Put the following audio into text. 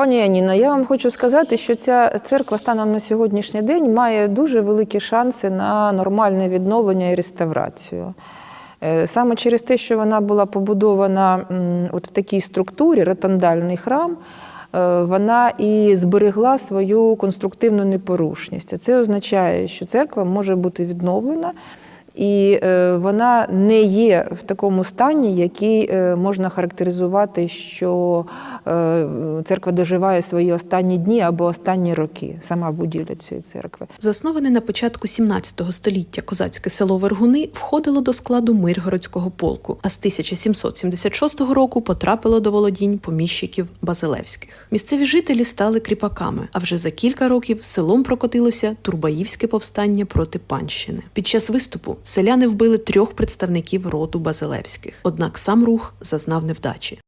Пані Яніна, я вам хочу сказати, що ця церква станом на сьогоднішній день має дуже великі шанси на нормальне відновлення і реставрацію. Е, Саме через те, що вона була побудована от в такій структурі, ротондальний храм, е, вона і зберегла свою конструктивну непорушність. Це означає, що церква може бути відновлена. І е, вона не є в такому стані, який е, можна характеризувати, що е, церква доживає свої останні дні або останні роки, сама будівля цієї церкви. Засноване на початку 17 століття козацьке село Вергуни входило до складу Миргородського полку, а з 1776 року потрапило до володінь поміщиків Базилевських. Місцеві жителі стали кріпаками, а вже за кілька років селом прокотилося Турбаївське повстання проти панщини. Під час виступу селяни вбили трьох представників роду Базилевських. Однак сам рух зазнав невдачі.